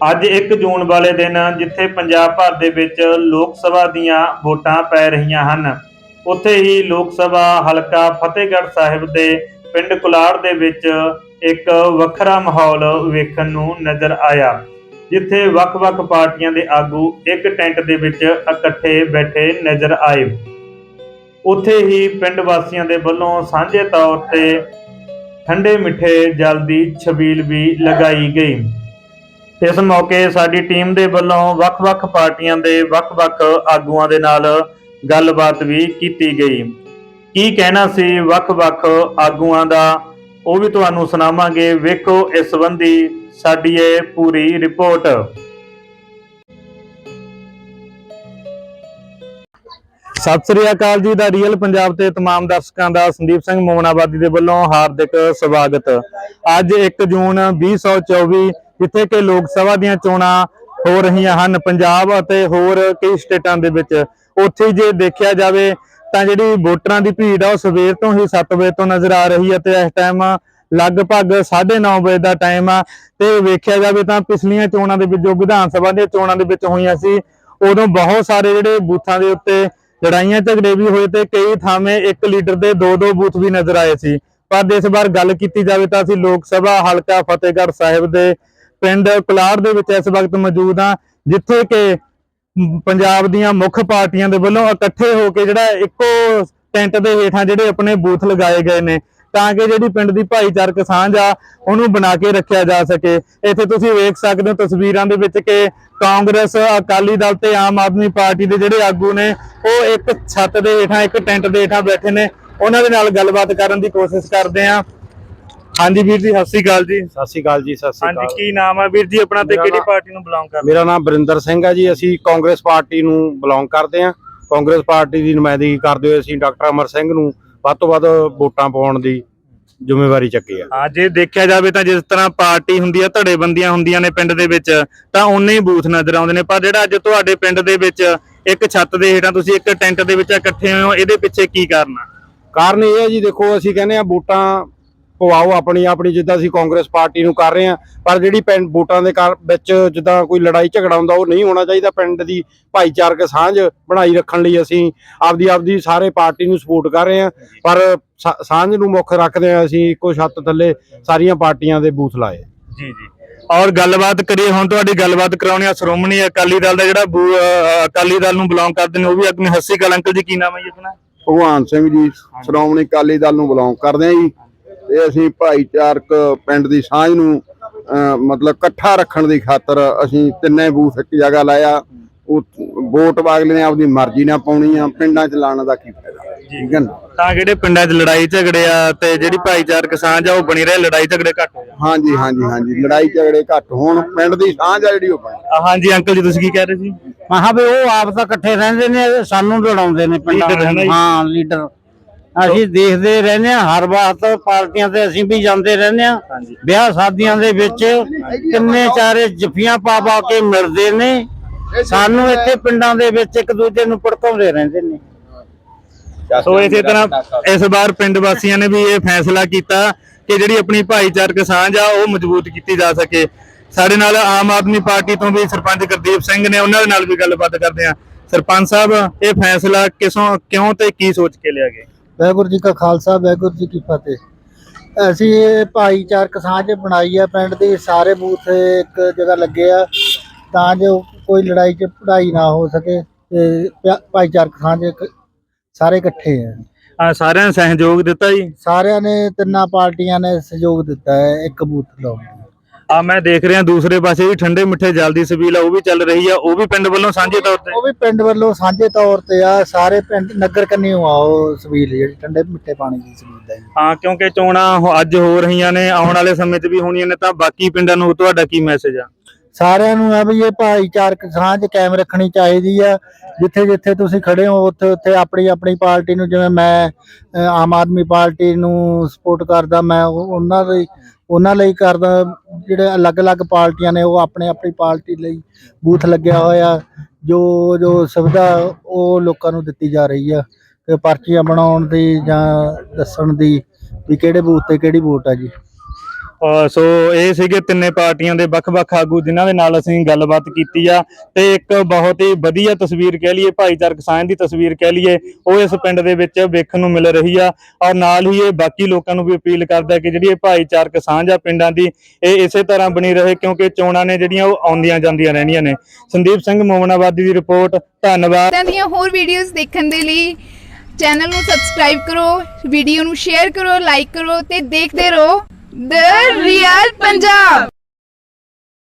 ਅੱਜ 1 ਜੂਨ ਵਾਲੇ ਦਿਨ ਜਿੱਥੇ ਪੰਜਾਬ ਭਰ ਦੇ ਵਿੱਚ ਲੋਕ ਸਭਾ ਦੀਆਂ ਵੋਟਾਂ ਪੈ ਰਹੀਆਂ ਹਨ, ਉੱਥੇ ਹੀ ਲੋਕ ਸਭਾ ਹਲਕਾ ਫਤਿਹਗੜ੍ਹ ਸਾਹਿਬ ਦੇ ਪਿੰਡ ਕੁਲਾੜ ਦੇ ਵਿੱਚ ਇੱਕ ਵੱਖਰਾ ਮਾਹੌਲ ਵੇਖਣ ਨੂੰ ਨਜ਼ਰ ਆਇਆ, ਜਿੱਥੇ ਵੱਖ-ਵੱਖ ਪਾਰਟੀਆਂ ਦੇ ਆਗੂ ਇੱਕ ਟੈਂਟ ਦੇ ਵਿੱਚ ਇਕੱਠੇ ਬੈਠੇ ਨਜ਼ਰ ਆਏ। ਉੱਥੇ ਹੀ ਪਿੰਡ ਵਾਸੀਆਂ ਦੇ ਵੱਲੋਂ ਸਾਂਝੇ ਤੌਰ ਤੇ ਠੰਡੇ ਮਿੱਠੇ ਜਲ ਦੀ ਛਬੀਲ ਵੀ ਲਗਾਈ ਗਈ। ਇਸ ਮੌਕੇ ਸਾਡੀ ਟੀਮ ਦੇ ਵੱਲੋਂ ਵੱਖ-ਵੱਖ ਪਾਰਟੀਆਂ ਦੇ ਵੱਖ-ਵੱਖ ਆਗੂਆਂ ਦੇ ਨਾਲ ਗੱਲਬਾਤ ਵੀ ਕੀਤੀ ਗਈ ਕੀ ਕਹਿਣਾ ਸੀ ਵੱਖ-ਵੱਖ ਆਗੂਆਂ ਦਾ ਉਹ ਵੀ ਤੁਹਾਨੂੰ ਸੁਣਾਵਾਂਗੇ ਵੇਖੋ ਇਸ ਸੰਬੰਧੀ ਸਾਡੀ ਇਹ ਪੂਰੀ ਰਿਪੋਰਟ ਸਤਿ ਸ੍ਰੀ ਅਕਾਲ ਜੀ ਦਾ ਰੀਅਲ ਪੰਜਾਬ ਤੇ तमाम ਦਰਸ਼ਕਾਂ ਦਾ ਸੰਦੀਪ ਸਿੰਘ ਮੋਮਨਾਬਾਦੀ ਦੇ ਵੱਲੋਂ ਹਾਰਦਿਕ ਸਵਾਗਤ ਅੱਜ 1 ਜੂਨ 2024 ਜਿੱਥੇ ਕਿ ਲੋਕ ਸਭਾ ਦੀਆਂ ਚੋਣਾਂ ਹੋ ਰਹੀਆਂ ਹਨ ਪੰਜਾਬ ਅਤੇ ਹੋਰ ਕਈ ਸਟੇਟਾਂ ਦੇ ਵਿੱਚ। ਉੱਥੇ ਜੇ ਦੇਖਿਆ ਜਾਵੇ ਤਾਂ ਜਿਹੜੀ ਵੋਟਰਾਂ ਦੀ ਭੀੜ ਆ, ਉਹ ਸਵੇਰ ਤੋਂ ਹੀ 7 ਵਜੇ ਤੋਂ ਨਜ਼ਰ ਆ ਰਹੀ ਹੈ ਤੇ ਇਸ ਟਾਈਮ ਲਗਭਗ 9:30 ਵਜੇ ਦਾ ਟਾਈਮ ਆ। ਤੇ ਵੇਖਿਆ ਜਾਵੇ ਤਾਂ ਪਿਛਲੀਆਂ ਚੋਣਾਂ ਦੇ ਵਿੱਚ, ਜੋ ਵਿਧਾਨ ਸਭਾ ਦੀਆਂ ਚੋਣਾਂ ਦੇ ਵਿੱਚ ਹੋਈਆਂ ਸੀ, ਉਦੋਂ ਬਹੁਤ ਸਾਰੇ ਜਿਹੜੇ ਬੂਥਾਂ ਦੇ ਉੱਤੇ ਲੜਾਈਆਂ ਝਗੜੇ ਵੀ ਹੋਏ ਤੇ ਕਈ ਥਾਵੇਂ ਇੱਕ ਲੀਡਰ ਦੇ ਦੋ ਦੋ ਬੂਥ ਵੀ ਨਜ਼ਰ ਆਏ ਸੀ। ਪਰ ਇਸ ਵਾਰ ਗੱਲ ਕੀਤੀ ਜਾਵੇ ਤਾਂ ਅਸੀਂ ਲੋਕ ਸਭਾ ਹਲਕਾ ਫਤਿਹਗੜ੍ਹ ਸਾਹਿਬ ਦੇ ਪਿੰਡ ਕੁਲਾੜ ਦੇ ਵਿੱਚ ਇਸ ਵਕਤ ਮੌਜੂਦ ਹਾਂ, ਜਿੱਥੇ ਕਿ ਪੰਜਾਬ ਦੀਆਂ ਮੁੱਖ ਪਾਰਟੀਆਂ ਦੇ ਵੱਲੋਂ ਇਕੱਠੇ ਹੋ ਕੇ ਜਿਹੜਾ ਇੱਕੋ ਟੈਂਟ ਦੇ ਹੇਠਾਂ ਜਿਹੜੇ ਆਪਣੇ ਬੂਥ ਲਗਾਏ ਗਏ ਨੇ, ਤਾਂ ਕਿ ਜਿਹੜੀ ਪਿੰਡ ਦੀ ਭਾਈਚਾਰਕ ਸਾਂਝ ਆ, ਉਹਨੂੰ ਬਣਾ ਕੇ ਰੱਖਿਆ ਜਾ ਸਕੇ। ਇੱਥੇ ਤੁਸੀਂ ਵੇਖ ਸਕਦੇ ਹੋ ਤਸਵੀਰਾਂ ਦੇ ਵਿੱਚ ਕਿ ਕਾਂਗਰਸ, ਅਕਾਲੀ ਦਲ ਤੇ ਆਮ ਆਦਮੀ ਪਾਰਟੀ ਦੇ ਜਿਹੜੇ ਆਗੂ ਨੇ, ਉਹ ਇੱਕ ਛੱਤ ਦੇ ਹੇਠਾਂ, ਇੱਕ ਟੈਂਟ ਦੇ ਹੇਠਾਂ ਬੈਠੇ ਨੇ। ਉਹਨਾਂ ਦੇ ਨਾਲ ਗੱਲਬਾਤ ਕਰਨ ਦੀ ਕੋਸ਼ਿਸ਼ ਕਰਦੇ ਆ ਹਾਂਜੀ ਵੀਰ ਜੀ ਸਤਿ ਸ਼੍ਰੀ ਅਕਾਲ ਜੀ। ਸਤਿ ਸ਼੍ਰੀ ਅਕਾਲ ਜੀ ਸਤਿ ਸ਼੍ਰੀ ਹਾਂਜੀ ਅਕਾਲ। ਕੀ ਨਾਮ ਹੈ ਵੀਰ ਜੀ? ਆਪਣਾ ਤੇ ਮੇਰਾ ਕਿਹੜੀ ਨਾਮ- ਪਾਰਟੀ ਨੂੰ ਬਿਲੋਂਗ ਕਰਦੇ? ਮੇਰਾ ਨਾਮ ਬਰਿੰਦਰ ਸਿੰਘ ਹੈ ਜੀ ਅਸੀਂ ਕਾਂਗਰਸ ਪਾਰਟੀ ਨੂੰ ਬਿਲੋਂਗ ਕਰਦੇ ਹਾਂ। ਕਾਂਗਰਸ ਪਾਰਟੀ ਦੀ ਨੁਮਾਇੰਦਗੀ ਕਰਦੇ ਹੋਏ ਅਸੀਂ ਡਾਕਟਰ ਅਮਰ ਸਿੰਘ ਨੂੰ ਵੱਧ ਤੋਂ ਵੱਧ ਵੋਟਾਂ ਪਾਉਣ ਦੀ ਜ਼ਿੰਮੇਵਾਰੀ ਚੱਕੀ ਹੈ। ਹਾਂ ਜੇ ਦੇਖਿਆ ਜਾਵੇ ਤਾਂ ਜਿਸ ਤਰ੍ਹਾਂ ਪਾਰਟੀ ਹੁੰਦੀ ਆ ਧੜੇਬੰਦੀਆਂ ਹੁੰਦੀਆਂ ਨੇ ਪਿੰਡ ਦੇ ਵਿੱਚ ਤਾਂ ਉਨੇ ਹੀ ਬੂਥ ਨਜ਼ਰ ਆਉਂਦੇ ਨੇ। ਪਰ ਜਿਹੜਾ ਅੱਜ ਤੁਹਾਡੇ ਪਿੰਡ ਦੇ ਵਿੱਚ ਇੱਕ ਛੱਤ ਦੇ ਹੇਠਾਂ ਤੁਸੀਂ ਇੱਕ ਟੈਂਟ ਦੇ ਵਿੱਚ ਇਕੱਠੇ ਹੋਏ ਹੋ ਇਹਦੇ ਪਿੱਛੇ ਕੀ ਕਾਰਨ ਆ? ਕਾਰਨ ਇਹ ਹੈ ਜੀ ਦੇਖੋ ਅਸੀਂ ਕਹਿੰਦੇ ਆ ਵੋਟਾਂ ਪਵਾਓ ਆਪਣੀ ਆਪਣੀ ਜਿੱਦਾਂ ਅਸੀਂ ਕਾਂਗਰਸ ਪਾਰਟੀ ਨੂੰ ਕਰ ਰਹੇ ਹਾਂ ਪਰ ਜਿਹੜੀ ਪਿੰਡ ਵੋਟਾਂ ਦੇ ਵਿੱਚ ਜਿੱਦਾਂ ਕੋਈ ਲੜਾਈ ਝਗੜਾ ਹੁੰਦਾ ਉਹ ਨਹੀਂ ਹੋਣਾ ਚਾਹੀਦਾ ਪਿੰਡ ਦੀ ਭਾਈਚਾਰਕ ਸਾਂਝ ਬਣਾਈ ਰੱਖਣ ਲਈ ਅਸੀਂ ਆਪਦੀ ਆਪਦੀ ਸਾਰੇ ਪਾਰਟੀ ਨੂੰ ਸਪੋਰਟ ਕਰ ਰਹੇ ਹਾਂ ਪਰ ਸਾਂਝ ਨੂੰ ਮੁੱਖ ਰੱਖਦੇ ਹਾਂ ਅਸੀਂ ਇੱਕੋ ਛੱਤ ਥੱਲੇ ਸਾਰੀਆਂ ਪਾਰਟੀਆਂ ਦੇ ਬੂਥ ਲਾਏ। ਜੀ ਜੀ। ਔਰ ਗੱਲਬਾਤ ਕਰੀਏ ਹੁਣ ਤੁਹਾਡੀ ਗੱਲਬਾਤ ਕਰਾਉਣੀ ਆ ਸ਼੍ਰੋਮਣੀ ਅਕਾਲੀ ਦਲ ਦਾ ਜਿਹੜਾ ਅਕਾਲੀ ਦਲ ਨੂੰ ਬਿਲੋਂਗ ਕਰਦੇ ਨੇ ਉਹ ਵੀ ਆਪਣੇ ਹੱਸੀ ਕਲ ਅੰਕਲ ਜੀ ਕੀ ਨਾਮ ਹੈ ਜੀ ਆਪਣਾ? ਭਗਵਾਨ ਸਿੰਘ ਜੀ ਸ਼੍ਰੋਮਣੀ ਅਕਾਲੀ ਦਲ ਨੂੰ ਬਿਲੋਂਗ ਕਰਦੇ ਹਾਂ ਜੀ। ਤੇ ਅਸੀਂ ਭਾਈਚਾਰਕ ਪਿੰਡ ਦੀ ਸਾਂਝ ਨੂੰ ਮਤਲਬ ਇਕੱਠਾ ਰੱਖਣ ਦੀ ਖਾਤਰ ਅਸੀਂ ਤਿੰਨੇ ਬੂਥ ਇੱਕ ਜਗ੍ਹਾ ਲਾਇਆ। ਉਹ ਵੋਟ ਅਗਲੇ ਨੇ ਆਪਦੀ ਮਰਜ਼ੀ ਨਾਲ ਪਾਉਣੀ ਆ ਪਿੰਡਾਂ ਚ ਲਾਉਣ ਦਾ ਕੀ ਫਾਇਦਾ ਠੀਕ ਹੈ ਤਾਂ ਜਿਹੜੇ ਪਿੰਡਾਂ 'ਚ ਲੜਾਈ ਝਗੜੇ ਆ ਤੇ ਜਿਹੜੀ ਭਾਈਚਾਰਕ ਸਾਂਝ ਆ ਉਹ ਬਣੀ ਰਹੇ ਲੜਾਈ ਝਗੜੇ ਘੱਟ ਹੋ ਜਾਣ ਹਾਂਜੀ ਹਾਂਜੀ ਹਾਂਜੀ ਲੜਾਈ ਝਗੜੇ ਘੱਟ ਹੋਣ ਪਿੰਡ ਦੀ ਸਾਂਝ ਆ ਜਿਹੜੀ ਉਹ ਬਣੇ। ਆ, ਹਾਂਜੀ ਅੰਕਲ ਜੀ ਤੁਸੀਂ ਕੀ ਕਹਿ ਰਹੇ ਸੀ? ਮਹਾ ਵੀ ਉਹ ਆਪ ਤਾਂ ਇਕੱਠੇ ਰਹਿੰਦੇ ਨੇ ਸਾਨੂੰ ਲੜਾਉਂਦੇ ਨੇ ਪਿੰਡਾਂ। ਹਾਂ। ਲੀਡਰ ਅਸੀਂ ਦੇਖਦੇ ਰਹਿੰਦੇ ਹਾਂ ਹਰ ਵਾਰ ਪਾਰਟੀਆਂ ਤੇ ਅਸੀਂ ਵੀ ਜਾਂਦੇ ਰਹਿੰਦੇ ਹਾਂ। ਹਾਂਜੀ। ਵਿਆਹ ਸ਼ਾਦੀਆਂ ਦੇ ਵਿੱਚ ਕਿੰਨੇ ਚਾਰੇ ਜਫੀਆਂ ਪਾ ਪਾ ਕੇ ਮਿਲਦੇ ਨੇ। ਸਾਨੂੰ ਇੱਥੇ ਪਿੰਡਾਂ ਦੇ ਵਿੱਚ ਇੱਕ ਦੂਜੇ ਨੂੰ ਭੜਕਾਉਂਦੇ ਰਹਿੰਦੇ ਨੇ। ਸੋ ਇਸੇ ਤਰ੍ਹਾਂ ਇਸ ਵਾਰ ਪਿੰਡ ਵਾਸੀਆਂ ਨੇ ਵੀ ਇਹ ਫੈਸਲਾ ਕੀਤਾ ਕਿ ਜਿਹੜੀ ਆਪਣੀ ਭਾਈਚਾਰਕ ਸਾਂਝ ਆ ਉਹ ਮਜ਼ਬੂਤ ਕੀਤੀ ਜਾ ਸਕੇ। ਸਾਡੇ ਨਾਲ ਆਮ ਆਦਮੀ ਪਾਰਟੀ ਤੋਂ ਵੀ ਸਰਪੰਚ ਗੁਰਦੀਪ ਸਿੰਘ ਨੇ ਉਹਨਾਂ ਦੇ ਨਾਲ ਵੀ ਗੱਲਬਾਤ ਕਰਦੇ ਆ ਸਰਪੰਚ ਸਾਹਿਬ ਇਹ ਫੈਸਲਾ ਕਿਸੋਂ ਕਿਉਂ ਤੇ ਕੀ ਸੋਚ ਕੇ ਲਿਆ ਗਿਆ? ਵਾਹਿਗੁਰੂ ਜੀ ਕਾ ਖਾਲਸਾ ਵਾਹਿਗੁਰੂ ਜੀ ਕੀ ਫਤਿਹ। ਅਸੀਂ ਇਹ ਭਾਈਚਾਰਕ ਸਾਂਝ ਬਣਾਈ ਆ ਪਿੰਡ ਦੇ ਸਾਰੇ ਬੂਥ ਇੱਕ ਜਗ੍ਹਾ ਲੱਗੇ ਆ ਤਾਂ ਜੋ ਕੋਈ ਲੜਾਈ ਚ ਪੜਾਈ ਨਾ ਹੋ ਸਕੇ ਤੇ ਭਾਈਚਾਰਕ ਸਾਂਝ ਸਾਰੇ ਇਕੱਠੇ ਆ। ਆ ਸਾਰਿਆਂ ਨੇ ਸਹਿਯੋਗ ਦਿੱਤਾ ਜੀ? ਸਾਰਿਆਂ ਨੇ ਤਿੰਨਾਂ ਪਾਰਟੀਆਂ ਨੇ ਸਹਿਯੋਗ ਦਿੱਤਾ ਹੈ ਇੱਕ ਬੂਥ ਲਾਉਣ। ਆ ਮੈਂ ਦੇਖ ਰਿਹਾ ਦੂਸਰੇ ਪਾਸੇ ਵੀ ਠੰਡੇ ਮਿੱਠੇ ਜਲ ਦੀ ਸਬੀਲ ਆ ਉਹ ਵੀ ਚੱਲ ਰਹੀ ਆ ਉਹ ਵੀ ਪਿੰਡ ਵੱਲੋਂ ਸਾਂਝੇ ਤੌਰ ਤੇ। ਉਹ ਵੀ ਪਿੰਡ ਵੱਲੋਂ ਸਾਂਝੇ ਤੌਰ ਤੇ ਆ ਸਾਰੇ ਪਿੰਡ ਨਗਰ ਕੰਨਿਓ ਆਓ ਸਬੀਲ ਜਿਹੜੀ ਠੰਡੇ ਮਿੱਠੇ ਪਾਣੀ ਦੀ ਸਬੀਲ ਦਾ ਜੀ। ਹਾਂ ਕਿਉਂਕਿ ਚੋਣਾਂ ਅੱਜ ਹੋ ਰਹੀਆਂ ਨੇ ਆਉਣ ਵਾਲੇ ਸਮੇਂ 'ਚ ਵੀ ਹੋਣੀਆਂ ਨੇ ਤਾਂ ਬਾਕੀ ਪਿੰਡਾਂ ਨੂੰ ਤੁਹਾਡਾ ਕੀ ਮੈਸੇਜ ਆ? ਸਾਰਿਆਂ ਨੂੰ ਆ ਵੀ ਇਹ ਭਾਈਚਾਰਕ ਸਾਂਝ ਕਾਇਮ ਰੱਖਣੀ ਚਾਹੀਦੀ ਆ ਜਿੱਥੇ ਜਿੱਥੇ ਤੁਸੀਂ ਖੜੇ ਹੋ ਉੱਥੇ ਉੱਥੇ ਆਪਣੀ ਆਪਣੀ ਪਾਰਟੀ ਨੂੰ ਜਿਵੇਂ ਮੈਂ ਆਮ ਆਦਮੀ ਪਾਰਟੀ ਨੂੰ ਸਪੋਰਟ ਕਰਦਾ ਮੈਂ ਉਹ- ਉਹਨਾਂ ਲਈ ਉਹਨਾਂ ਲਈ ਕਰਦਾ ਜਿਹੜੇ ਅਲੱਗ-ਅਲੱਗ ਪਾਰਟੀਆਂ ਨੇ, ਉਹ ਆਪਣੇ ਆਪਣੀ ਪਾਰਟੀ ਲਈ ਬੂਥ ਲੱਗਿਆ ਹੋਇਆ, ਜੋ ਜੋ ਸੁਵਿਧਾ ਉਹ ਲੋਕਾਂ ਨੂੰ ਦਿੱਤੀ ਜਾ ਰਹੀ ਆ। ਤੇ ਪਰਚੀਆਂ ਬਣਾਉਣ ਦੀ ਜਾਂ ਦੱਸਣ ਦੀ ਵੀ ਕਿਹੜੇ ਬੂਥ ਤੇ ਕਿਹੜੀ ਵੋਟ ਆ ਜੀ। ਸੋ ਇਹ ਸੀਗੇ ਤਿੰਨੇ ਪਾਰਟੀਆਂ ਦੇ ਵੱਖ-ਵੱਖ ਆਗੂ ਜਿਨ੍ਹਾਂ ਦੇ ਨਾਲ ਅਸੀਂ ਗੱਲਬਾਤ ਕੀਤੀ ਆ ਤੇ ਇੱਕ ਬਹੁਤ ਹੀ ਵਧੀਆ ਤਸਵੀਰ ਕਹਿ ਲਈਏ, ਭਾਈਚਾਰਕ ਸਾਂਝ ਦੀ ਤਸਵੀਰ ਕਹਿ ਲਈਏ, ਉਹ ਇਸ ਪਿੰਡ ਦੇ ਵਿੱਚ ਵੇਖਣ ਨੂੰ ਮਿਲ ਰਹੀ ਆ ਔਰ ਨਾਲ ਹੀ ਇਹ ਬਾਕੀ ਲੋਕਾਂ ਨੂੰ ਵੀ ਅਪੀਲ ਕਰਦਾ ਕਿ ਜਿਹੜੀ ਇਹ ਭਾਈਚਾਰਕ ਸਾਂਝ ਆ ਪਿੰਡਾਂ ਦੀ, ਇਹ ਇਸੇ ਤਰ੍ਹਾਂ ਬਣੀ ਰਹੇ ਕਿਉਂਕਿ ਚੋਣਾਂ ਨੇ ਜਿਹੜੀਆਂ ਉਹ ਆਉਂਦੀਆਂ ਜਾਂਦੀਆਂ ਰਹਿਣੀਆਂ ਨੇ। ਸੰਦੀਪ ਸਿੰਘ ਮੋਮਨਾਬਾਦੀ ਦੀ ਰਿਪੋਰਟ, ਧੰਨਵਾਦ। ਇਦਾਂ ਦੀਆਂ ਹੋਰ ਵੀਡੀਓਜ਼ ਦੇਖਣ ਦੇ ਲਈ ਚੈਨਲ ਨੂੰ ਸਬਸਕ੍ਰਾਈਬ ਕਰੋ ਵੀਡੀਓ ਨੂੰ ਸ਼ੇਅਰ ਕਰੋ ਲਾਈਕ ਕਰੋ ਤੇ ਦੇਖਦੇ ਰਹੋ। ਦ ਰੀਅਲ ਪੰਜਾਬ